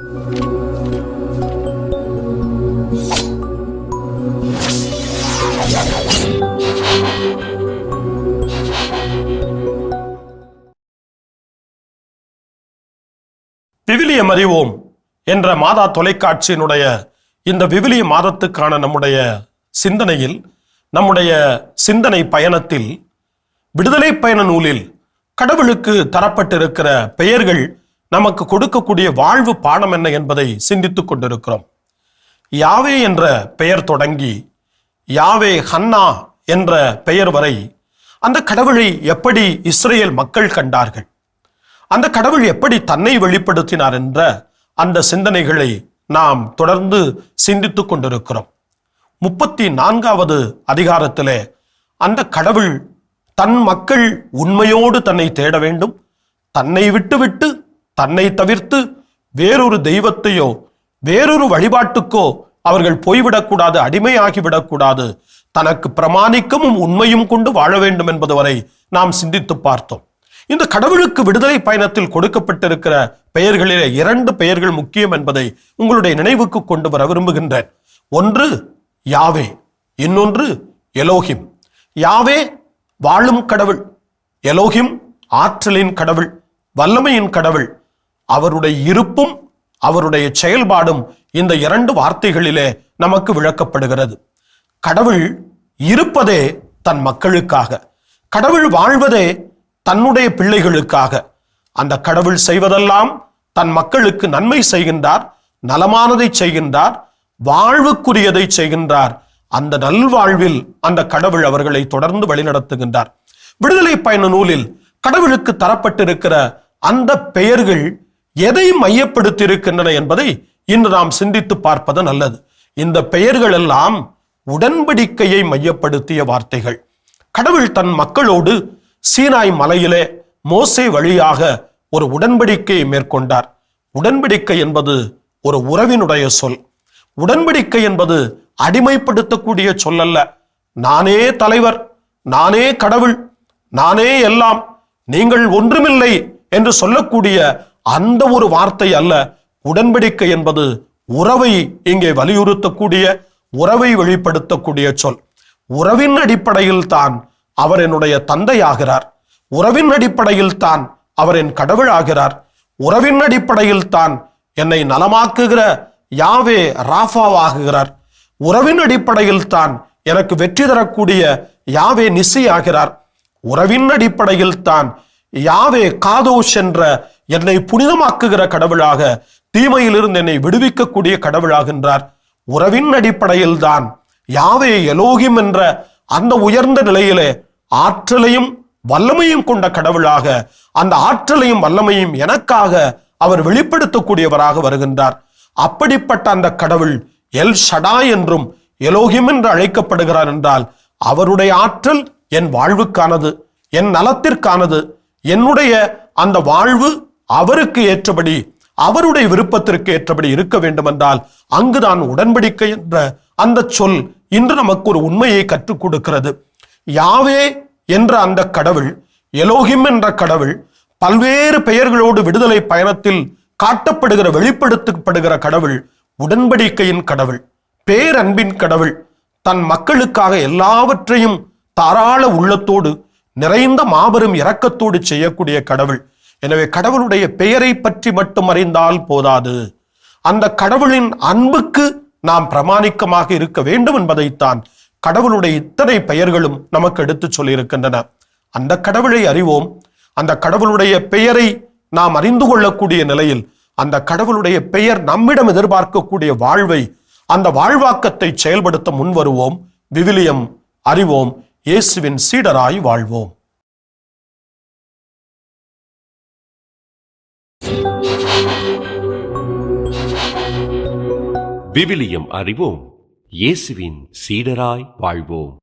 விவிலியம் அறிவோம் என்ற மாதா தொலைக்காட்சியினுடைய இந்த விவிலிய மாதத்துக்கான நம்முடைய சிந்தனையில் நம்முடைய சிந்தனை பயணத்தில் விடுதலை பயண நூலில் கடவுளுக்கு தரப்பட்டிருக்கிற பெயர்கள் நமக்கு கொடுக்கக்கூடிய வாழ்வு பாடம் என்ன என்பதை சிந்தித்துக் கொண்டிருக்கிறோம். யாவே என்ற பெயர் தொடங்கி யாவே ஹன்னா என்ற பெயர் வரை அந்த கடவுளை எப்படி இஸ்ரேல் மக்கள் கண்டார்கள்? அந்த கடவுள் எப்படி தன்னை வெளிப்படுத்தினார் என்ற அந்த சிந்தனைகளை நாம் தொடர்ந்து சிந்தித்துக் கொண்டிருக்கிறோம். முப்பத்தி நான்காவது அதிகாரத்திலே அந்த கடவுள் தன் மக்கள் உண்மையோடு தன்னை தேட வேண்டும் தன்னை விட்டுவிட்டு தன்னை தவிர்த்து வேறொரு தெய்வத்தையோ வேறொரு வழிபாட்டுக்கோ அவர்கள் போய்விடக்கூடாது அடிமையாகிவிடக்கூடாது. தனக்கு பிரமாணிக்கமும் உண்மையும் கொண்டு வாழ வேண்டும் என்பது வரை நாம் சிந்தித்து பார்த்தோம். இந்த கடவுளுக்கு விடுதலை பயணத்தில் கொடுக்கப்பட்டிருக்கிற பெயர்களிலே இரண்டு பெயர்கள் முக்கியம் என்பதை உங்களுடைய நினைவுக்கு கொண்டு வர விரும்புகின்றேன். ஒன்று யாவே. இன்னொன்று எலோஹிம் யாவே வாழும் கடவுள் எலோஹிம் ஆற்றலின் கடவுள் வல்லமையின் கடவுள் அவருடைய இருப்பும் அவருடைய செயல்பாடும் இந்த இரண்டு வார்த்தைகளிலே நமக்கு விளக்கப்படுகிறது. கடவுள் இருப்பதே தன் மக்களுக்காக. கடவுள் வாழ்வதே தன்னுடைய பிள்ளைகளுக்காக. அந்த கடவுள் செய்வதெல்லாம் தன் மக்களுக்கு நன்மை செய்கின்றார் நலமானதை செய்கின்றார் வாழ்வுக்குரியதை செய்கின்றார். அந்த நல்வாழ்வில் அந்த கடவுள் அவர்களை தொடர்ந்து வழிநடத்துகின்றார். விடுதலை பயண நூலில் கடவுளுக்கு தரப்பட்டிருக்கிற அந்த பெயர்கள் எதை மையப்படுத்தி இருக்கின்றன என்பதை இன்று நாம் சிந்தித்து பார்ப்பது நல்லது. இந்த பெயர்கள் எல்லாம் உடன்படிக்கையை மையப்படுத்திய வார்த்தைகள். கடவுள் தன் மக்களோடு சீனாய் மலையிலே மோசை வழியாக ஒரு உடன்படிக்கையை மேற்கொண்டார். உடன்படிக்கை என்பது ஒரு உறவினுடைய சொல். உடன்படிக்கை என்பது அடிமைப்படுத்தக்கூடிய சொல்லல்ல. நானே தலைவர் நானே கடவுள் நானே எல்லாம் நீங்கள் ஒன்றுமில்லை என்று சொல்லக்கூடிய அந்த ஒரு வார்த்தை அல்ல. உடன்படிக்கை என்பது உறவை இங்கே வலியுறுத்தக்கூடிய உறவை வெளிப்படுத்தக்கூடிய சொல். உறவின் அடிப்படையில் தான் அவர் என்னுடைய தந்தையாகிறார். உறவின் அடிப்படையில் தான் அவர் என் கடவுள் ஆகிறார் உறவின் அடிப்படையில் தான் என்னை நலமாக்குகிற யாவே ராஃபாவாகுகிறார் உறவின் அடிப்படையில் தான் எனக்கு வெற்றி தரக்கூடிய யாவே நிசி ஆகிறார் உறவின் அடிப்படையில் தான் யாவே காதோஷ் என்ற என்னை புனிதமாக்குகிற கடவுளாக தீமையிலிருந்து என்னை விடுவிக்கக்கூடிய கடவுளாகின்றார் உறவின் அடிப்படையில் தான் யாவே எலோகிம் என்ற அந்த உயர்ந்த நிலையிலே ஆற்றலையும் வல்லமையும் கொண்ட கடவுளாக அந்த ஆற்றலையும் வல்லமையும் எனக்காக அவர் வெளிப்படுத்தக்கூடியவராக வருகின்றார். அப்படிப்பட்ட அந்த கடவுள் எல் ஷடா என்றும் எலோகிம் என்று அழைக்கப்படுகிறார் என்றால் அவருடைய ஆற்றல் என் வாழ்வுக்கானது என் நலத்திற்கானது என்னுடைய அந்த வாழ்வு அவருக்கு ஏற்றபடி அவருடைய விருப்பத்திற்கு ஏற்றபடி இருக்க வேண்டும் என்றால் அங்குதான் உடன்படிக்கை என்ற அந்த சொல் இன்று நமக்கு ஒரு உண்மையை கற்றுக் கொடுக்கிறது. யாவே என்ற அந்த கடவுள் எலோகிம் என்ற கடவுள் பல்வேறு பெயர்களோடு விடுதலை பயணத்தில் காட்டப்படுகிற வெளிப்படுத்தப்படுகிற கடவுள் உடன்படிக்கையின் கடவுள் பேரன்பின் கடவுள் தன் மக்களுக்காக எல்லாவற்றையும் தாராள உள்ளத்தோடு நிறைந்த மாபெரும் இரக்கத்தோடு செய்யக்கூடிய கடவுள். எனவே கடவுளுடைய பெயரை பற்றி மட்டும் அறிந்தால் போதாது. அந்த கடவுளின் அன்புக்கு நாம் பிரமாணிக்கமாக இருக்க வேண்டும் என்பதைத்தான் கடவுளுடைய இத்தனை பெயர்களும் நமக்கு எடுத்து சொல்லியிருக்கின்றன. அந்த கடவுளை அறிவோம். அந்த கடவுளுடைய பெயரை நாம் அறிந்து கொள்ளக்கூடிய நிலையில் அந்த கடவுளுடைய பெயர் நம்மிடம் எதிர்பார்க்கக்கூடிய வாழ்வை அந்த வாழ்வாக்கத்தை செயல்படுத்த முன்வருவோம். விவிலியம் அறிவோம். இயேசுவின் சீடராய் வாழ்வோம். விவிலியம் அறிவோம். இயேசுவின் சீடராய் வாழ்வோம்.